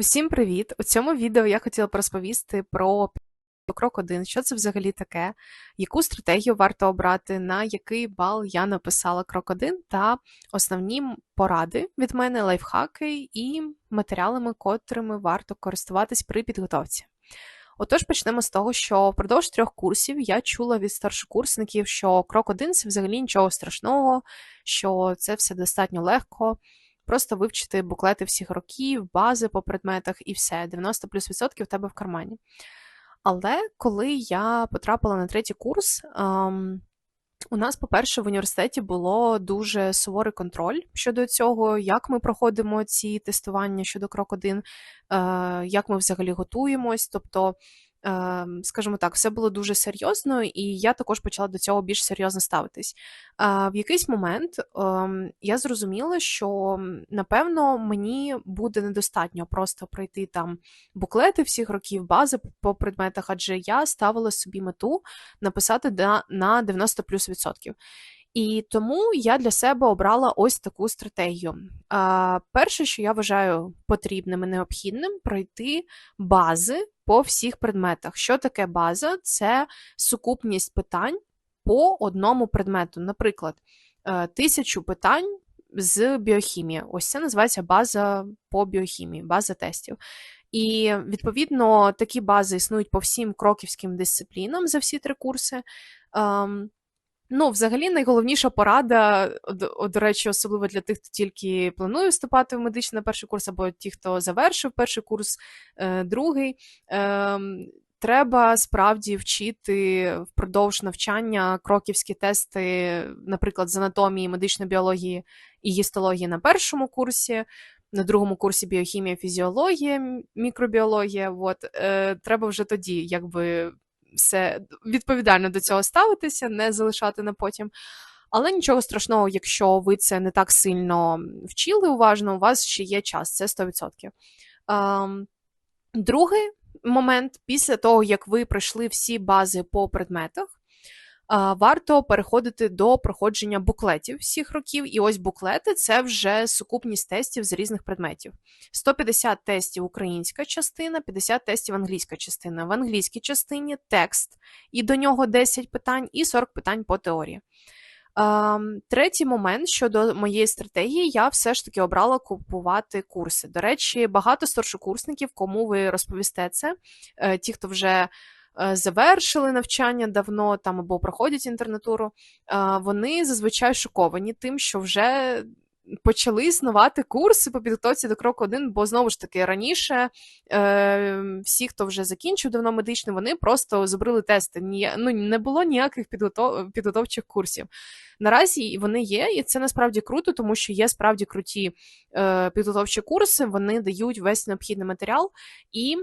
Усім привіт! У цьому відео я хотіла б розповісти про крок 1, що це взагалі таке, яку стратегію варто обрати, на який бал я написала крок 1, та основні поради від мене, лайфхаки і матеріалами, котрими варто користуватись при підготовці. Отож, почнемо з того, що впродовж трьох курсів я чула від старшокурсників, що крок 1 це взагалі нічого страшного, що це все достатньо легко просто вивчити буклети всіх років, бази по предметах і все, 90 плюс відсотків в тебе в кармані. Але коли я потрапила на третій курс, ем, у нас, по-перше, в університеті було дуже суворий контроль щодо цього, як ми проходимо ці тестування щодо крок 1, е, як ми взагалі готуємось. Тобто скажімо так, все було дуже серйозно, і я також почала до цього більш серйозно ставитись. В якийсь момент ем, я зрозуміла, що напевно мені буде недостатньо просто пройти там буклети всіх років, бази по предметах, адже я ставила собі мету написати на 90 плюс відсотків. І тому я для себе обрала ось таку стратегію. А, Перше, що я вважаю потрібним і необхідним, пройти бази по всіх предметах. Що таке база? Це сукупність питань по одному предмету. Наприклад, е, тисячу питань з біохімії. Ось це називається база по біохімії, база тестів. І відповідно такі бази існують по всім кроківським дисциплінам за всі три курси. Ем, Ну, взагалі, найголовніша порада, до речі, особливо для тих, хто тільки планує вступати в медичний на перший курс, або ті, хто завершив перший курс, е, другий. Ем, треба справді вчити впродовж навчання кроківські тести, наприклад, з анатомії, медичної біології і гістології на першому курсі, на другому курсі біохімія, фізіологія, мікробіологія. От, е, Треба вже тоді, якби все відповідально до цього ставитися, не залишати на потім. Але нічого страшного, якщо ви це не так сильно вчили уважно, у вас ще є час, це 100%. Ем, другий момент, після того, як ви пройшли всі бази по предметах, варто переходити до проходження буклетів всіх років. І ось буклети це вже сукупність тестів з різних предметів. 150 тестів українська частина, 50 тестів англійська частина. В англійській частині текст, і до нього 10 питань, і 40 питань по теорії. Третій момент щодо моєї стратегії, я все ж таки обрала купувати курси. До речі, багато старшокурсників, кому ви розповісте це, е, ті, хто вже завершили навчання давно там або проходять інтернатуру, е, вони зазвичай шоковані тим, що вже. Почали існувати курси по підготовці до кроку 1, бо знову ж таки раніше е, всі, хто вже закінчив давно медичний, вони просто зробили тести. Ні, ну, Не було ніяких підготов... підготовчих курсів. Наразі вони є, і це насправді круто, тому що є справді круті е, підготовчі курси, вони дають весь необхідний матеріал. і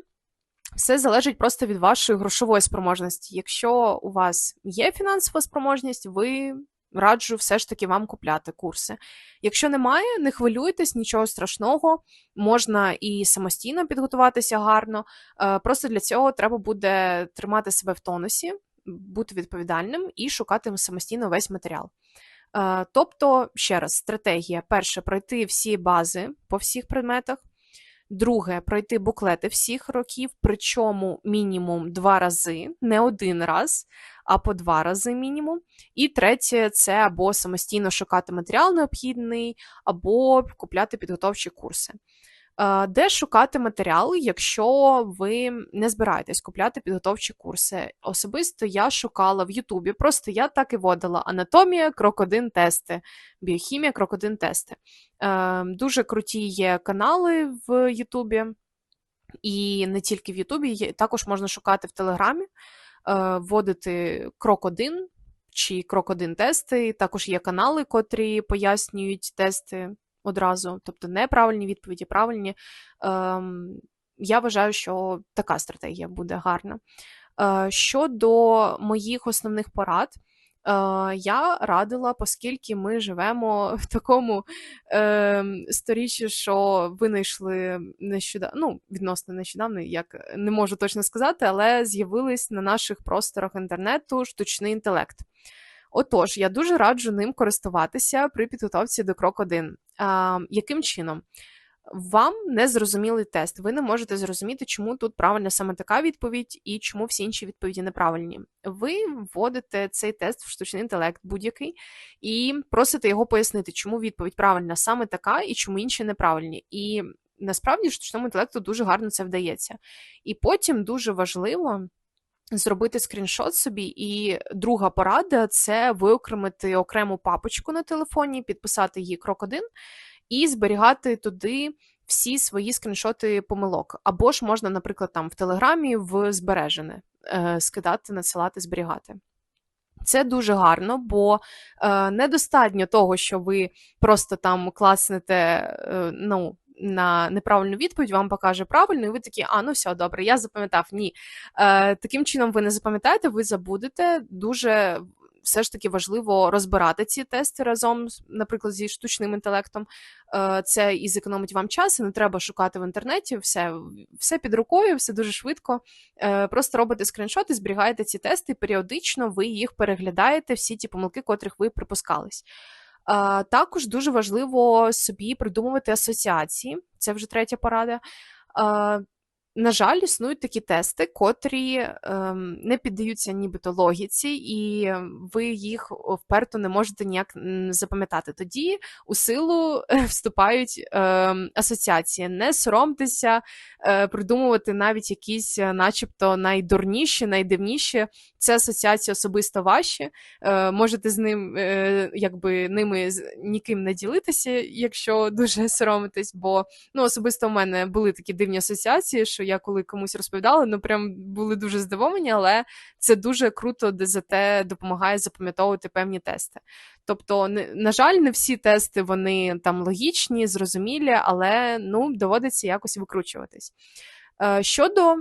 все залежить просто від вашої грошової спроможності. Якщо у вас є фінансова спроможність, ви раджу все ж таки вам купляти курси. Якщо немає, не хвилюйтесь, нічого страшного, можна і самостійно підготуватися гарно. Е, просто для цього треба буде тримати себе в тонусі, бути відповідальним і шукати самостійно весь матеріал. Е, тобто, ще раз, стратегія: перше, пройти всі бази по всіх предметах. Друге, пройти буклети всіх років, причому мінімум два рази, не один раз, а по два рази мінімум. І третє це або самостійно шукати матеріал необхідний, або купляти підготовчі курси. Де шукати матеріал, якщо ви не збираєтесь купляти підготовчі курси? Особисто я шукала в Ютубі, просто я так і вводила анатомія, крок 1 тести, біохімія, крок 1 тести. Ем, дуже круті є канали в Ютубі, і не тільки в Ютубі, також можна шукати в Телеграмі, е, вводити крок 1 чи крок 1 тести. Також є канали, котрі пояснюють тести одразу, тобто неправильні відповіді, правильні. Ем, Я вважаю, що така стратегія буде гарна. Е, Щодо моїх основних порад. Е, я радила, оскільки ми живемо в такому е, сторіччі, що винайшли нещодавно, ну, відносно нещодавно, як не можу точно сказати, але з'явились на наших просторах інтернету штучний інтелект. Отож, я дуже раджу ним користуватися при підготовці до крок 1. А, Яким чином? вам не зрозумілий тест. Ви не можете зрозуміти, чому тут правильна саме така відповідь і чому всі інші відповіді неправильні. Ви вводите цей тест в штучний інтелект будь-який і просите його пояснити, чому відповідь правильна саме така і чому інші неправильні. І насправді штучному інтелекту дуже гарно це вдається. І потім дуже важливо. Зробити скріншот собі, і друга порада це виокремити окрему папочку на телефоні, підписати її крок один і зберігати туди всі свої скріншоти помилок. Або ж можна, наприклад, там в Телеграмі в збережене е, скидати, надсилати, зберігати. Це дуже гарно, бо е, недостатньо того, що ви просто там класнете, е, ну. На неправильну відповідь вам покаже правильно, і ви такі, а ну все добре, я запам'ятав. Ні. Е, Таким чином, ви не запам'ятаєте, ви забудете. Дуже все ж таки важливо розбирати ці тести разом, наприклад, зі штучним інтелектом. Е, це і зекономить вам час, і не треба шукати в інтернеті. Все все під рукою, все дуже швидко. Е, просто робите скріншоти, зберігаєте ці тести, періодично ви їх переглядаєте, всі ті помилки, котрих ви припускались. Також дуже важливо собі придумувати асоціації. Це вже третя порада. На жаль, існують такі тести, котрі ем, не піддаються нібито логіці, і ви їх вперто не можете ніяк запам'ятати. Тоді у силу вступають ем, асоціації. Не соромтеся, е, придумувати навіть якісь, е, начебто, найдурніші, найдивніші. Це асоціації особисто ваші. Е, можете з ним, е, якби ними ніким не ділитися, якщо дуже соромитесь, бо ну, особисто в мене були такі дивні асоціації, що я коли комусь розповідала, ну прям були дуже здивовані, але це дуже круто, де за допомагає запам'ятовувати певні тести. Тобто, на жаль, не всі тести вони там логічні, зрозумілі, але ну, доводиться якось викручуватись. Е, щодо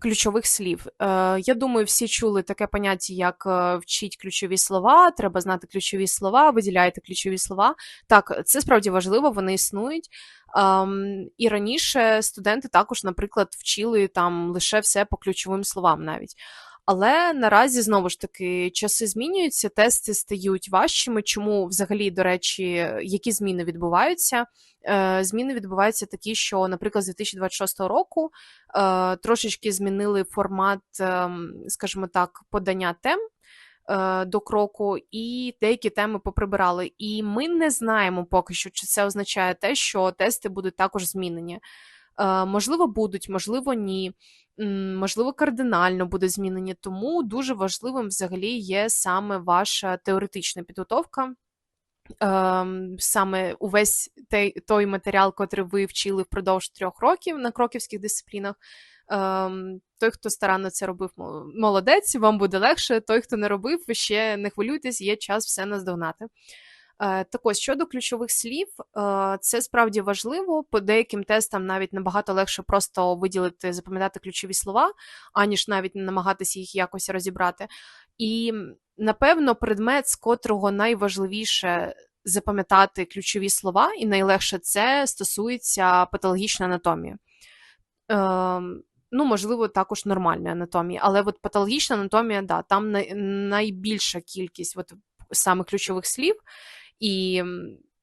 ключових слів. Е, Я думаю, всі чули таке поняття, як е, вчить ключові слова, треба знати ключові слова, виділяйте ключові слова. Так, це справді важливо, вони існують. Ем, І раніше студенти також, наприклад, вчили там лише все по ключовим словам навіть. Але наразі знову ж таки часи змінюються, тести стають важчими. Чому взагалі, до речі, які зміни відбуваються? Е, Зміни відбуваються такі, що, наприклад, з 2026 року е, трошечки змінили формат, е, скажімо так, подання тем. Е, до кроку, і деякі теми поприбирали. І ми не знаємо поки що, чи це означає те, що тести будуть також змінені. Е, можливо, будуть, можливо, ні. Можливо, кардинально буде змінені, тому дуже важливим взагалі є саме ваша теоретична підготовка. Ем, саме увесь той матеріал, котрий ви вчили впродовж трьох років на кроківських дисциплінах. Ем, той, хто старанно це робив, молодець, вам буде легше. Той, хто не робив, ще не хвилюйтесь, є час все наздогнати. Е, так ось щодо ключових слів, е, це справді важливо. По деяким тестам навіть набагато легше просто виділити, запам'ятати ключові слова, аніж навіть намагатися їх якось розібрати. І напевно, предмет, з котрого найважливіше запам'ятати ключові слова, і найлегше це стосується патологічної анатомії. Ем, ну, можливо, також нормальної анатомії, але от патологічна анатомія, да, там найбільша кількість от саме ключових слів. І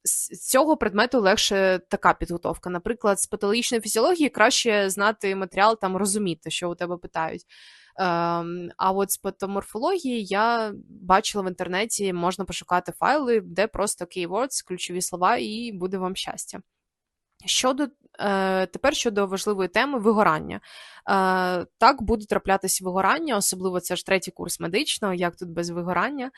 з цього предмету легше така підготовка. Наприклад, з патологічної фізіології краще знати матеріал, там розуміти, що у тебе питають. Ем, а от з патоморфології я бачила в інтернеті, можна пошукати файли, де просто keywords, ключові слова, і буде вам щастя. Щодо е, тепер щодо важливої теми вигорання. Е, так буде траплятися вигорання, особливо це ж третій курс медичного, як тут без вигорання.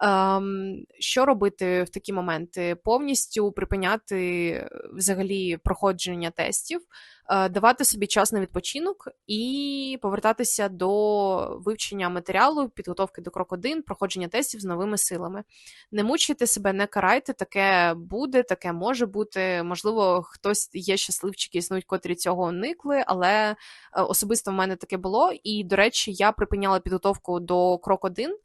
Ем, що робити в такі моменти? Повністю припиняти е, взагалі проходження тестів, давати собі час на відпочинок і повертатися до вивчення матеріалу, підготовки до крок 1, проходження тестів з новими силами. Не мучайте себе, не карайте, таке буде, таке може бути. Можливо, хтось є щасливчики, існують, котрі цього уникли, але е, особисто в мене таке було. І, до речі, я припиняла підготовку до крок 1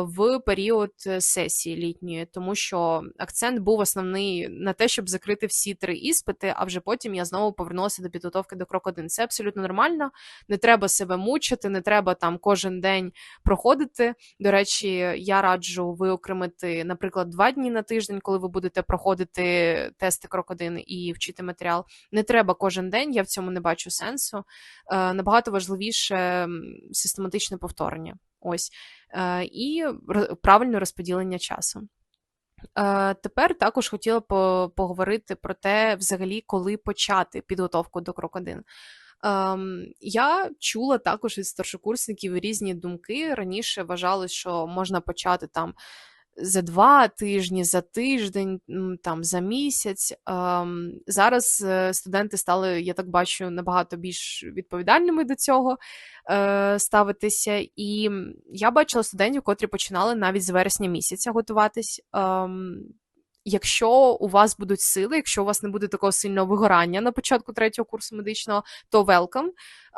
в період сесії літньої, тому що акцент був основний на те, щоб закрити всі три іспити, а вже потім я знову повернулася до підготовки до крок 1. Це абсолютно нормально. Не треба себе мучити, не треба там кожен день проходити. До речі, я раджу виокремити, наприклад, два дні на тиждень, коли ви будете проходити тести крок 1 і вчити матеріал. Не треба кожен день, я в цьому не бачу сенсу. Е, набагато важливіше систематичне повторення. Ось е, і правильне розподілення часу. Е, тепер також хотіла поговорити про те, взагалі, коли почати підготовку до крокодин. 1. Ем, я чула також від старшокурсників різні думки. Раніше вважали, що можна почати там за два тижні, за тиждень, там за місяць. Ем, зараз е, студенти стали, я так бачу, набагато більш відповідальними до цього е, ставитися. І я бачила студентів, котрі починали навіть з вересня місяця готуватись. Якщо у вас будуть сили, якщо у вас не буде такого сильного вигорання на початку третього курсу медичного, то welcome.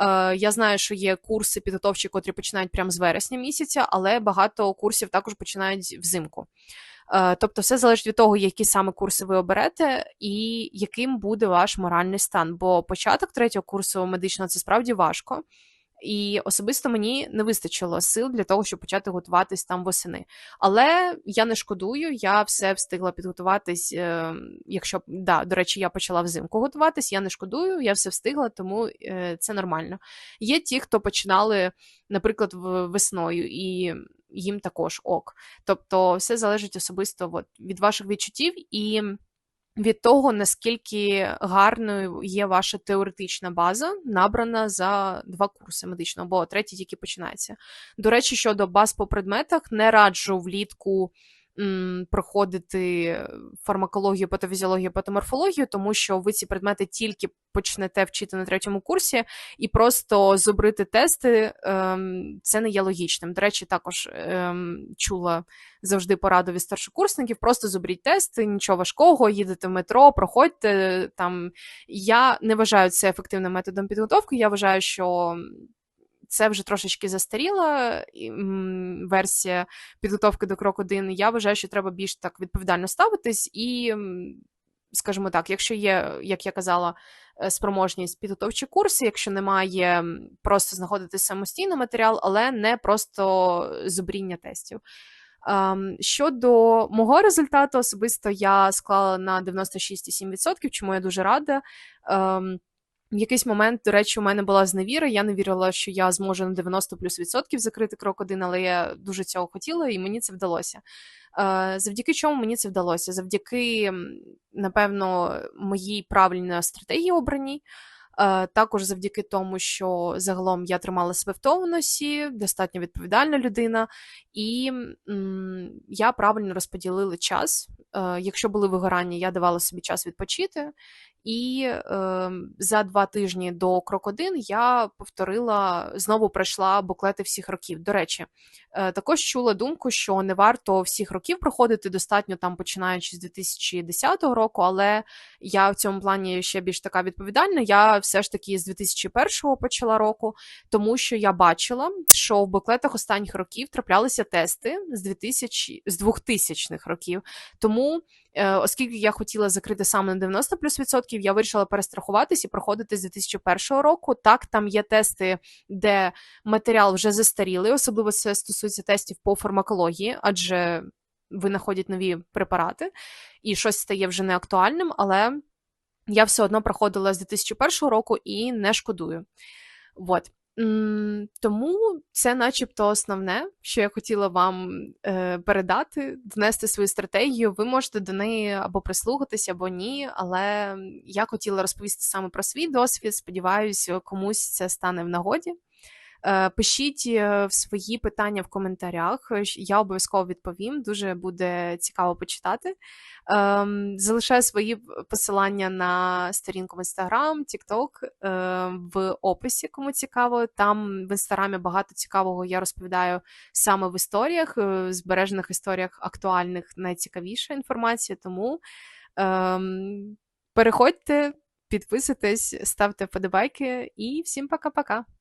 Е, Я знаю, що є курси підготовчі, котрі починають прямо з вересня місяця, але багато курсів також починають взимку. Е, Тобто, все залежить від того, які саме курси ви оберете, і яким буде ваш моральний стан. Бо початок третього курсу медичного це справді важко. І особисто мені не вистачило сил для того, щоб почати готуватись там восени. Але я не шкодую, я все встигла підготуватись. Е, якщо да, до речі, я почала взимку готуватись, я не шкодую, я все встигла, тому е, це нормально. Є ті, хто починали, наприклад, весною, і їм також ок. Тобто, все залежить особисто от, від ваших відчуттів і від того, наскільки гарною є ваша теоретична база, набрана за два курси медичного, бо третій тільки починається. До речі, щодо баз по предметах, не раджу влітку проходити фармакологію, патофізіологію, патоморфологію, тому що ви ці предмети тільки почнете вчити на третьому курсі, і просто зубрити тести ем, це не є логічним. До речі, також ем, чула завжди пораду від старшокурсників: просто зубріть тести, нічого важкого, їдете в метро, проходьте там. Я не вважаю це ефективним методом підготовки. Я вважаю, що це вже трошечки застаріла версія підготовки до крок 1. Я вважаю, що треба більш так відповідально ставитись, і, скажімо так, якщо є, як я казала, е, спроможність підготовчі курси, якщо немає, просто знаходити самостійно матеріал, але не просто зубріння тестів. Щодо мого результату, особисто я склала на 96,7%, чому я дуже рада. В якийсь момент, до речі, у мене була зневіра. Я не вірила, що я зможу на 90 плюс відсотків закрити крок один, але я дуже цього хотіла, і мені це вдалося. Е, завдяки чому мені це вдалося? Завдяки, напевно, моїй правильній стратегії обраній. Е, також завдяки тому, що загалом я тримала себе в тонусі, достатньо відповідальна людина, і я правильно розподілила час. Е, якщо були вигорання, я давала собі час відпочити. І е, за два тижні до крок 1 я повторила, знову пройшла буклети всіх років. До речі, е, також чула думку, що не варто всіх років проходити достатньо там, починаючи з 2010 року, але я в цьому плані ще більш така відповідальна. Я все ж таки з 2001 почала року, тому що я бачила, що в буклетах останніх років траплялися тести з 2000, з 2000-х років. Тому оскільки я хотіла закрити саме на 90 плюс відсотків, я вирішила перестрахуватись і проходити з 2001 року. Так, там є тести, де матеріал вже застарілий, особливо це стосується тестів по фармакології, адже винаходять нові препарати, і щось стає вже неактуальним, але я все одно проходила з 2001 року і не шкодую. От. Тому це, начебто, основне, що я хотіла вам е, передати, донести свою стратегію. Ви можете до неї або прислухатися, або ні. Але я хотіла розповісти саме про свій досвід. Сподіваюся, комусь це стане в нагоді. Е, пишіть е, свої питання в коментарях, я обов'язково відповім. Дуже буде цікаво почитати. Ем, залишаю свої посилання на сторінку в TikTok ем, в описі, кому цікаво. Там в інстаграмі багато цікавого я розповідаю саме в історіях, е, збережених історіях актуальних найцікавіша інформація. Тому ем, переходьте, підписуйтесь, ставте вподобайки і всім пока-пока.